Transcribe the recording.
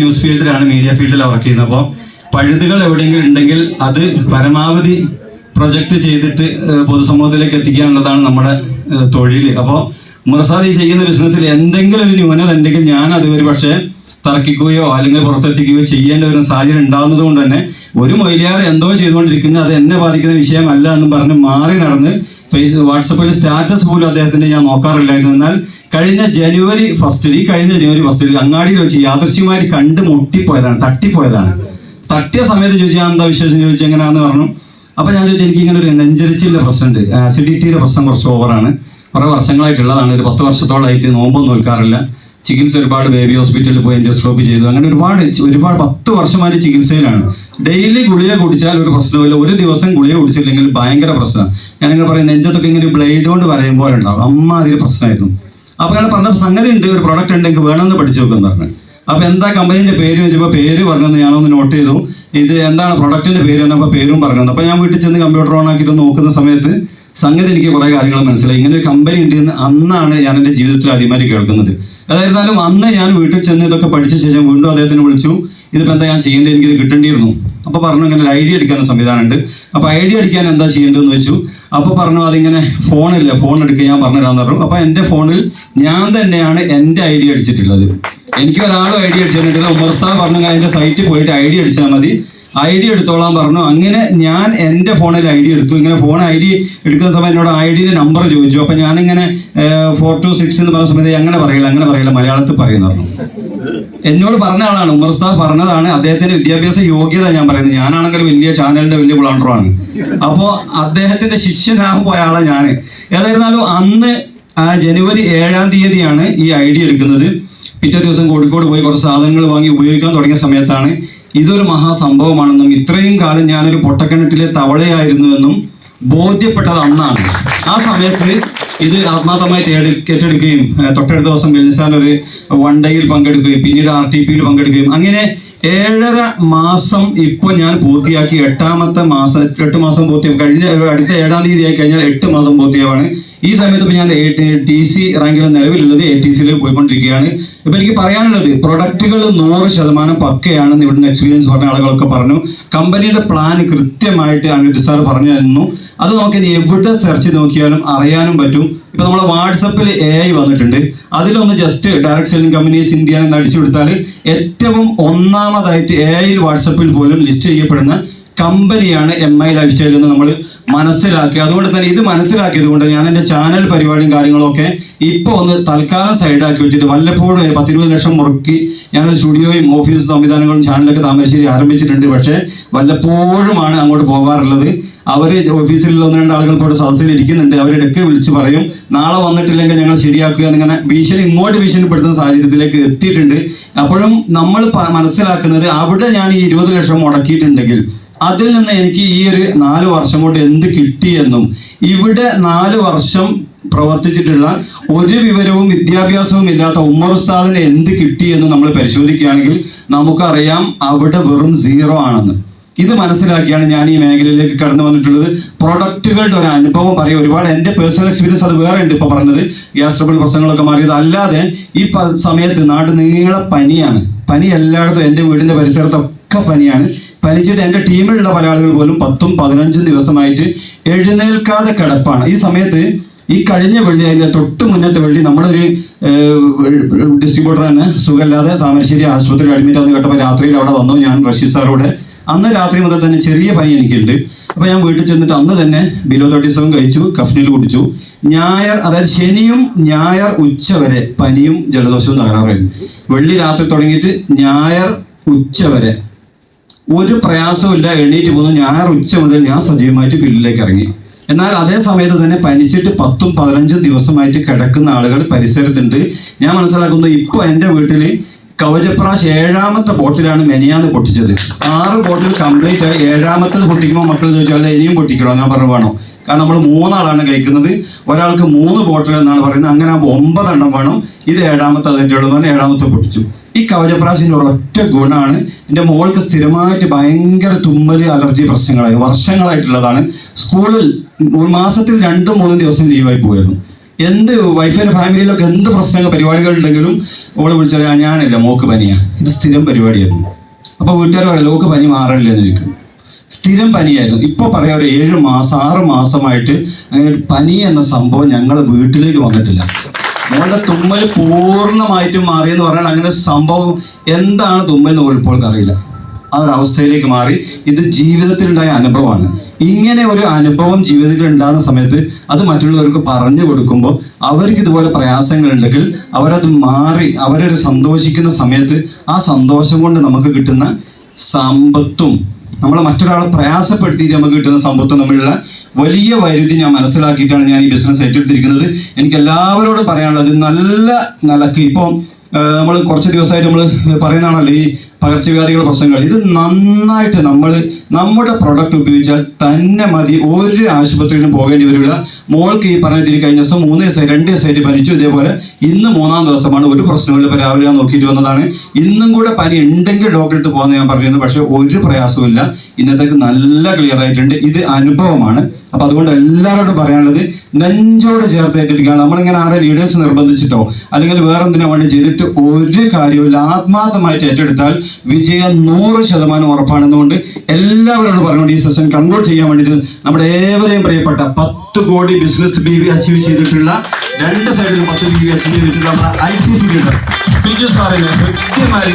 News ഫീൽഡിലാണ് media ഫീൽഡിലാണ് work ചെയ്യുന്നത്. അപ്പോൾ പഴുതുകൾ എവിടെയെങ്കിലും ഉണ്ടെങ്കിൽ അത് പരമാവധി പ്രൊജക്റ്റ് ചെയ്തിട്ട് പൊതുസമൂഹത്തിലേക്ക് പൊതുസമൂഹത്തിലേക്ക് എത്തിക്കാനുള്ളതാണ് നമ്മുടെ തൊഴിൽ അപ്പോൾ മുറസാദ് ചെയ്യുന്ന ബിസിനസ്സിൽ എന്തെങ്കിലും ഒരു ന്യൂനത ഉണ്ടെങ്കിൽ ഞാൻ അത് ഒരു പക്ഷേ തർക്കിക്കുകയോ അല്ലെങ്കിൽ പുറത്തെത്തിക്കുകയോ ചെയ്യേണ്ട ഒരു സാഹചര്യം ഉണ്ടാകുന്നത് തന്നെ ഒരു മൊയിലിയാർ എന്തോ ചെയ്തുകൊണ്ടിരിക്കുന്നത് അത് എന്നെ ബാധിക്കുന്ന വിഷയമല്ല എന്ന് പറഞ്ഞ് മാറി നടന്ന് വാട്സപ്പിൽ സ്റ്റാറ്റസ് പോലും അദ്ദേഹത്തിന്റെ ഞാൻ നോക്കാറില്ലായിരുന്നു. എന്നാൽ കഴിഞ്ഞ ജനുവരി ഫസ്റ്റിൽ ഈ കഴിഞ്ഞ ജനുവരി ഫസ്റ്റിൽ അങ്ങാടിയിൽ വെച്ച് യാദൃശ്യമായി കണ്ട് മുട്ടിപ്പോയതാണ് തട്ടിപ്പോയതാണ്. തട്ടിയ സമയത്ത് ചോദിച്ചു ഞാൻ എന്താ വിശേഷം? ചോദിച്ചു എങ്ങനെയാന്ന്? പറഞ്ഞു. അപ്പൊ ഞാൻ ചോദിച്ചു എനിക്ക് ഇങ്ങനെ ഒരു നെഞ്ചരിച്ചിന്റെ പ്രശ്നമുണ്ട്. ആസിഡിറ്റിയുടെ പ്രശ്നം കുറച്ച് ഓവറാണ് കുറെ വർഷങ്ങളായിട്ടുള്ളതാണ്. ഒരു പത്ത് വർഷത്തോളമായിട്ട് നോമ്പൊന്നും നോക്കാറില്ല ചികിത്സ ഒരുപാട് ബേബി ഹോസ്പിറ്റലിൽ പോയി എൻഡോസ്കോപ്പി ചെയ്തു. അങ്ങനെ ഒരുപാട് ഒരുപാട് പത്ത് വർഷമായിട്ട് ചികിത്സയിലാണ്. ഡെയിലി ഗുളിക കുടിച്ചാൽ ഒരു പ്രശ്നമില്ല ഒരു ദിവസം ഗുളിക കുടിച്ചില്ലെങ്കിൽ ഭയങ്കര പ്രശ്നമാണ് ഞാനിങ്ങനെ പറയും നെഞ്ചത്തൊക്കെ ഇങ്ങനെ ബ്ലേഡ് കൊണ്ട് വരയുമ്പോൾ ഉണ്ടാവും അമ്മ അതിൽ പ്രശ്നമായിരുന്നു. അപ്പോൾ ഞാൻ പറഞ്ഞ സംഗതി ഉണ്ട് ഒരു പ്രൊഡക്റ്റ് ഉണ്ടെങ്കിൽ വേണമെന്ന് പഠിച്ചു നോക്കുമെന്ന് പറഞ്ഞു. അപ്പോൾ എന്താ കമ്പനീന്റെ പേര് ചോദിച്ചപ്പോൾ പേര് പറഞ്ഞെന്ന് ഞാനൊന്ന് നോട്ട് ചെയ്തു. ഇത് എന്താണ് പ്രൊഡക്റ്റിന്റെ പേര് എന്നപ്പോൾ പേരും പറഞ്ഞു അപ്പോൾ ഞാൻ വീട്ടിൽ ചെന്ന് കമ്പ്യൂട്ടർ ഓൺ ആക്കിയിട്ട് നോക്കുന്ന സമയത്ത് സംഗതി എനിക്ക് കുറെ കാര്യങ്ങൾ മനസ്സിലായി. ഇങ്ങനെ ഒരു കമ്പനി ഉണ്ട് എന്ന് അന്നാണ് ഞാൻ എന്റെ ജീവിതത്തിൽ ആദ്യമായിട്ട് കേൾക്കുന്നത്. അതായിരുന്നാലും അന്ന് ഞാൻ വീട്ടിൽ ചെന്ന് ഇതൊക്കെ പഠിച്ച ശേഷം വീണ്ടും അദ്ദേഹത്തിന് വിളിച്ചു. ഇതിപ്പോൾ എന്താ ഞാൻ ചെയ്യേണ്ടത്? എനിക്കിത് കിട്ടേണ്ടിയിരുന്നു. അപ്പോൾ പറഞ്ഞു ഇങ്ങനെ ഒരു ഐഡിയ എടുക്കാൻ സംവിധാനമുണ്ട്. അപ്പോൾ ഐഡിയ അടിക്കാൻ എന്താ ചെയ്യേണ്ടതെന്ന് വെച്ചു. അപ്പോൾ പറഞ്ഞു അതിങ്ങനെ ഫോണില്ല ഫോൺ എടുക്കുക ഞാൻ പറഞ്ഞുതരാമെന്ന് പറഞ്ഞു. അപ്പോൾ എന്റെ ഫോണിൽ ഞാൻ തന്നെയാണ് എന്റെ ഐഡിയ അടിച്ചിട്ടുള്ളത്. എനിക്ക് ഒരാളും ഐഡിയ അടിച്ചു തന്നിട്ടില്ല ഉമർ സാർ പറഞ്ഞു അതിന്റെ സൈറ്റിൽ പോയിട്ട് ഐഡിയ അടിച്ചാൽ മതി. ഐഡിയ എടുത്തോളാൻ പറഞ്ഞു. അങ്ങനെ ഞാൻ എന്റെ ഫോണിൽ ഐ ഡി എടുത്തു. ഇങ്ങനെ ഫോൺ ഐ ഡി എടുക്കുന്ന സമയത്ത് എന്നോട് ഐ ഡിയുടെ നമ്പർ ചോദിച്ചു. അപ്പം ഞാനിങ്ങനെ ഫോർ ടു സിക്സ് എന്ന് പറഞ്ഞ സമയത്ത് അങ്ങനെ പറയില്ല അങ്ങനെ പറയില്ല മലയാളത്തിൽ പറയുന്ന പറഞ്ഞു. എന്നോട് പറഞ്ഞ ആളാണ് ഉമർ പറഞ്ഞതാണ്. അദ്ദേഹത്തിന്റെ വിദ്യാഭ്യാസ യോഗ്യത ഞാൻ പറയുന്നത്. ഞാനാണെങ്കിൽ വലിയ ചാനലിന്റെ വലിയ ബ്ലാണ്ടറാണ് അപ്പോൾ അദ്ദേഹത്തിന്റെ ശിഷ്യനാകാൻ പോയ ആളാണ് ഞാൻ ഏതായിരുന്നാലും അന്ന് ജനുവരി ഏഴാം തീയതിയാണ് ഈ ഐഡിയ എടുക്കുന്നത്. പിറ്റേ ദിവസം കോഴിക്കോട് പോയി കുറച്ച് സാധനങ്ങൾ വാങ്ങി ഉപയോഗിക്കാൻ തുടങ്ങിയ സമയത്താണ് ഇതൊരു മഹാസംഭവമാണെന്നും ഇത്രയും കാലം ഞാനൊരു പൊട്ടക്കിണറ്റിലെ തവളയായിരുന്നുവെന്നും ബോധ്യപ്പെട്ടത് അന്നാണ്. ആ സമയത്ത് ഇത് ആത്മാർത്ഥമായിട്ട് ഏറ്റെടുക്കുകയും തൊട്ടടുത്ത ദിവസം വെൽസാൻ ഒരു വൺ ഡേയിൽ പങ്കെടുക്കുകയും പിന്നീട് ആർ ടി പിയിൽ പങ്കെടുക്കുകയും. അങ്ങനെ ഏഴര മാസം ഇപ്പോൾ ഞാൻ പൂർത്തിയാക്കി. എട്ടാമത്തെ മാസം എട്ട് മാസം പൂർത്തിയാക്കി കഴിഞ്ഞ അടുത്ത ഏഴാം തീയതി ആയി കഴിഞ്ഞാൽ എട്ട് മാസം പൂർത്തിയാവാണ്. ഈ സമയത്ത് ഞാൻ ടി സി റാങ്കിൽ നിലവിലുള്ളത് എ ടി സിയിൽ പോയിക്കൊണ്ടിരിക്കുകയാണ്. ഇപ്പൊ എനിക്ക് പറയാനുള്ളത് പ്രൊഡക്റ്റുകൾ നൂറ് ശതമാനം പക്കയാണെന്ന് ഇവിടുന്ന് എക്സ്പീരിയൻസ് പറഞ്ഞ ആളുകളൊക്കെ പറഞ്ഞു. കമ്പനിയുടെ പ്ലാൻ കൃത്യമായിട്ട് അനിരുദ്ധ സാർ പറഞ്ഞു തന്നു. അത് നോക്കി ഇനി എവിടെ സെർച്ച് നോക്കിയാലും അറിയാനും പറ്റും. ഇപ്പൊ നമ്മളെ വാട്സപ്പിൽ എ ഐ വന്നിട്ടുണ്ട്. അതിലൊന്ന് just direct selling companies India എന്ന് അടിച്ചു കൊടുത്താൽ ഏറ്റവും ഒന്നാമതായിട്ട് എ ഐയിൽ വാട്സപ്പിൽ പോലും ലിസ്റ്റ് ചെയ്യപ്പെടുന്ന കമ്പനിയാണ് എം ഐ ലൈഫ് സ്റ്റൈൽ എന്ന് നമ്മൾ മനസ്സിലാക്കി. അതുകൊണ്ട് തന്നെ ഇത് മനസ്സിലാക്കിയത് കൊണ്ട് ഞാൻ എന്റെ ചാനൽ പരിപാടിയും കാര്യങ്ങളൊക്കെ ഇപ്പൊ ഒന്ന് തൽക്കാലം സൈഡാക്കി വെച്ചിട്ട് വല്ലപ്പോഴും പത്തിരുപത് ലക്ഷം മുറുക്കി ഞാനൊരു സ്റ്റുഡിയോയും ഓഫീസ് സംവിധാനങ്ങളും ചാനലൊക്കെ താമരശ്ശേരി ആരംഭിച്ചിട്ടുണ്ട്. പക്ഷേ വല്ലപ്പോഴുമാണ് അങ്ങോട്ട് പോകാറുള്ളത്. അവർ ഓഫീസിൽ ഒന്ന് രണ്ട് ആളുകൾ ഇപ്പോൾ സദസ്സിൽ ഇരിക്കുന്നുണ്ട്. അവരിടയ്ക്ക് വിളിച്ച് പറയും നാളെ വന്നിട്ടില്ലെങ്കിൽ ഞങ്ങൾ ശരിയാക്കുക എന്നിങ്ങനെ ഭീഷണി ഇങ്ങോട്ട് ഭീഷണിപ്പെടുത്തുന്ന സാഹചര്യത്തിലേക്ക് എത്തിയിട്ടുണ്ട്. അപ്പോഴും നമ്മൾ മനസ്സിലാക്കുന്നത് അവിടെ ഞാൻ ഈ ഇരുപത് ലക്ഷം മുടക്കിയിട്ടുണ്ടെങ്കിൽ അതിൽ നിന്ന് എനിക്ക് ഈ ഒരു നാല് വർഷം കൊണ്ട് എന്ത് കിട്ടിയെന്നും ഇവിടെ നാല് വർഷം പ്രവർത്തിച്ചിട്ടുള്ള ഒരു വിവരവും വിദ്യാഭ്യാസവും ഇല്ലാത്ത ഉമ്മർ ഉസ്താദിന് എന്ത് കിട്ടിയെന്നും നമ്മൾ പരിശോധിക്കുകയാണെങ്കിൽ നമുക്കറിയാം അവിടെ വെറും സീറോ ആണെന്ന്. ഇത് മനസ്സിലാക്കിയാണ് ഞാൻ ഈ മേഖലയിലേക്ക് കടന്നു വന്നിട്ടുള്ളത്. പ്രൊഡക്റ്റുകളുടെ ഒരു അനുഭവം പറയും. ഒരുപാട് എന്റെ പേഴ്സണൽ എക്സ്പീരിയൻസ് അത് വേറെ ഉണ്ട് ഇപ്പോൾ പറഞ്ഞത്. ഗ്യാസ് ട്രബിൾ പ്രശ്നങ്ങളൊക്കെ മാറിയത്. അല്ലാതെ ഈ സമയത്ത് നാട് നീള പനിയാണ്. പനി എല്ലായിടത്തും എന്റെ വീടിന്റെ പരിസരത്തൊക്കെ പനിയാണ്. പനിച്ചിട്ട് എന്റെ ടീമിലുള്ള പല ആളുകൾ പോലും പത്തും പതിനഞ്ചും ദിവസമായിട്ട് എഴുന്നേൽക്കാതെ കിടപ്പാണ്. ഈ സമയത്ത് ഈ കഴിഞ്ഞ വെള്ളി അതിന്റെ തൊട്ട് മുന്നത്തെ വെള്ളി നമ്മുടെ ഒരു ഡിസ്ട്രിബ്യൂട്ടർ തന്നെ സുഖമില്ലാതെ താമരശ്ശേരി ആശുപത്രിയിൽ അഡ്മിറ്റ് ആണെന്ന് കേട്ടപ്പോൾ രാത്രിയിൽ അവിടെ വന്നു. ഞാൻ റഷീദ് സാറോടെ അന്ന് രാത്രി മുതൽ തന്നെ ചെറിയ പനി എനിക്കുണ്ട്. അപ്പോൾ ഞാൻ വീട്ടിൽ ചെന്നിട്ട് അന്ന് തന്നെ ബിലോ തേർട്ടി സെവൻ കഴിച്ചു കഫ്നിൽ കുടിച്ചു. ഞായർ അതായത് ശനിയും ഞായർ ഉച്ച വരെ പനിയും ജലദോഷവും തകരാറായിരുന്നു വെള്ളി രാത്രി തുടങ്ങിയിട്ട് ഞായർ ഉച്ച വരെ ഒരു പ്രയാസമില്ല എണീറ്റ് പോകുന്നു. ഞായർ ഉച്ച മുതൽ ഞാൻ സജീവമായിട്ട് ഫീൽഡിലേക്ക് ഇറങ്ങി. എന്നാൽ അതേ സമയത്ത് തന്നെ പനിച്ചിട്ട് പത്തും പതിനഞ്ചും ദിവസമായിട്ട് കിടക്കുന്ന ആളുകൾ പരിസരത്തുണ്ട്. ഞാൻ മനസ്സിലാക്കുന്നു ഇപ്പോൾ എന്റെ വീട്ടിൽ കവചപ്രാശ് ഏഴാമത്തെ ബോട്ടിലാണ് മെനിയാന്ന് പൊട്ടിച്ചത്. ആറ് ബോട്ടിൽ കംപ്ലീറ്റ് ആയി. ഏഴാമത്തത് പൊട്ടിക്കുമ്പോൾ മക്കൾ ചോദിച്ചാൽ ഇനിയും പൊട്ടിക്കണോ? ഞാൻ പറഞ്ഞു വേണോ. കാരണം നമ്മൾ മൂന്നാളാണ് കഴിക്കുന്നത്. ഒരാൾക്ക് മൂന്ന് ബോട്ടിൽ എന്നാണ് പറയുന്നത്. അങ്ങനെ ആകുമ്പോൾ ഒമ്പതെണ്ണം വേണം. ഇത് ഏഴാമത്തെ അതിന്റെ ഉള്ളതാണ് ഏഴാമത്തെ പൊട്ടിച്ചു. ഈ കവചപ്രാശിന്റെ ഒരൊറ്റ ഗുണമാണ് എന്റെ മോൾക്ക് സ്ഥിരമായിട്ട് ഭയങ്കര തുമ്മൽ അലർജി പ്രശ്നങ്ങളായി വർഷങ്ങളായിട്ടുള്ളതാണ്. സ്കൂളിൽ മാസത്തിൽ രണ്ടും മൂന്നും ദിവസം ലീവായി പോയിരുന്നു. എന്ത് വൈഫിന്റെ ഫാമിലിയിലൊക്കെ എന്ത് പ്രശ്നങ്ങൾ പരിപാടികൾ ഉണ്ടെങ്കിലും ഓൾ വിളിച്ചാൽ ഞാനല്ല മോക്ക് പനിയാ. ഇത് സ്ഥിരം പരിപാടിയായിരുന്നു. അപ്പോൾ വീട്ടുകാർ പറയാം ലോക്ക് പനി മാറില്ല എന്ന് ചോദിക്കും. സ്ഥിരം പനിയായിരുന്നു. ഇപ്പോൾ പറയാം ഒരു ഏഴ് മാസം ആറ് മാസമായിട്ട് അങ്ങനെ പനി എന്ന സംഭവം ഞങ്ങളുടെ വീട്ടിലേക്ക് വന്നിട്ടില്ല. മോളുടെ തുമ്മൽ പൂർണമായിട്ടും മാറിയെന്ന് പറഞ്ഞാൽ അങ്ങനെ സംഭവം എന്താണ് തുമ്മൽ എന്ന് പോലും ഇപ്പോൾ അറിയില്ല. ആ ഒരു അവസ്ഥയിലേക്ക് മാറി. ഇത് ജീവിതത്തിലുണ്ടായ അനുഭവമാണ്. ഇങ്ങനെ ഒരു അനുഭവം ജീവിതത്തിൽ ഉണ്ടാകുന്ന സമയത്ത് അത് മറ്റുള്ളവർക്ക് പറഞ്ഞു കൊടുക്കുമ്പോൾ അവർക്ക് ഇതുപോലെ പ്രയാസങ്ങളുണ്ടെങ്കിൽ അവരത് മാറി അവരൊരു സന്തോഷിക്കുന്ന സമയത്ത് ആ സന്തോഷം കൊണ്ട് നമുക്ക് കിട്ടുന്ന സമ്പത്തും നമ്മളെ മറ്റൊരാളെ പ്രയാസപ്പെടുത്തിയിട്ട് നമുക്ക് കിട്ടുന്ന സമ്പത്തും തമ്മിലുള്ള വലിയ വൈരുദ്ധ്യം ഞാൻ മനസ്സിലാക്കിയിട്ടാണ് ഞാൻ ഈ ബിസിനസ് ഏറ്റെടുത്തിരിക്കുന്നത്. എനിക്ക് എല്ലാവരോടും പറയാനുള്ളത് നല്ല നിലയ്ക്ക് ഇപ്പം നമ്മൾ കുറച്ച് ദിവസമായിട്ട് നമ്മൾ പറയുന്നതാണല്ലോ ഈ പകർച്ചവ്യാധികളുടെ പ്രശ്നങ്ങൾ. ഇത് നന്നായിട്ട് നമ്മൾ നമ്മുടെ പ്രൊഡക്റ്റ് ഉപയോഗിച്ചാൽ തന്നെ മതി ഒരു ആശുപത്രിയിലും പോകേണ്ടി വരില്ല. മോൾക്ക് ഈ പറഞ്ഞതിൽ കഴിഞ്ഞ ദിവസം മൂന്ന് ദിവസമായി രണ്ട് ദിവസമായിട്ട് പനിച്ചു. ഇതേപോലെ ഇന്ന് മൂന്നാം ദിവസമാണ് ഒരു പ്രശ്നമില്ല ഇപ്പോൾ രാവിലെ നോക്കിയിട്ട് വന്നതാണ്. ഇന്നും കൂടെ പനി ഉണ്ടെങ്കിൽ ഡോക്ടറെ അടുത്ത് പോകുന്ന ഞാൻ പറഞ്ഞിരുന്നു. പക്ഷേ ഒരു പ്രയാസവും ഇന്നത്തേക്ക് നല്ല ക്ലിയർ ആയിട്ടുണ്ട്. ഇത് അനുഭവമാണ്. അപ്പൊ അതുകൊണ്ട് എല്ലാവരോടും പറയാനുള്ളത് നെഞ്ചോട് ചേർത്ത് ഏറ്റെടുക്കുകയാണ് നമ്മളിങ്ങനെ ആരെ ലീഡേഴ്സ് നിർബന്ധിച്ചിട്ടോ അല്ലെങ്കിൽ വേറെ എന്തിനാ വേണ്ടി ചെയ്തിട്ട് ഒരു കാര്യമില്ല ആത്മാർത്ഥമായിട്ട് ഏറ്റെടുത്താൽ വിജയം നൂറ് ശതമാനം ഉറപ്പാണെന്നുകൊണ്ട് എല്ലാവരോടും പറഞ്ഞുകൊണ്ട് ഈ സെഷൻ കൺക്ലൂഡ് ചെയ്യാൻ വേണ്ടിയിട്ട് നമ്മുടെ ഏവരെയും പ്രിയപ്പെട്ട പത്ത് കോടി ബിസിനസ് ബി വി അച്ചീവ് ചെയ്തിട്ടുള്ള രണ്ട് സൈഡിലും പത്ത് ബി വി അച്ചീവ് ചെയ്തിട്ടുള്ള നമ്മുടെ ഐ ടി സി ലീഡർ സാറിന് കൃത്യമായി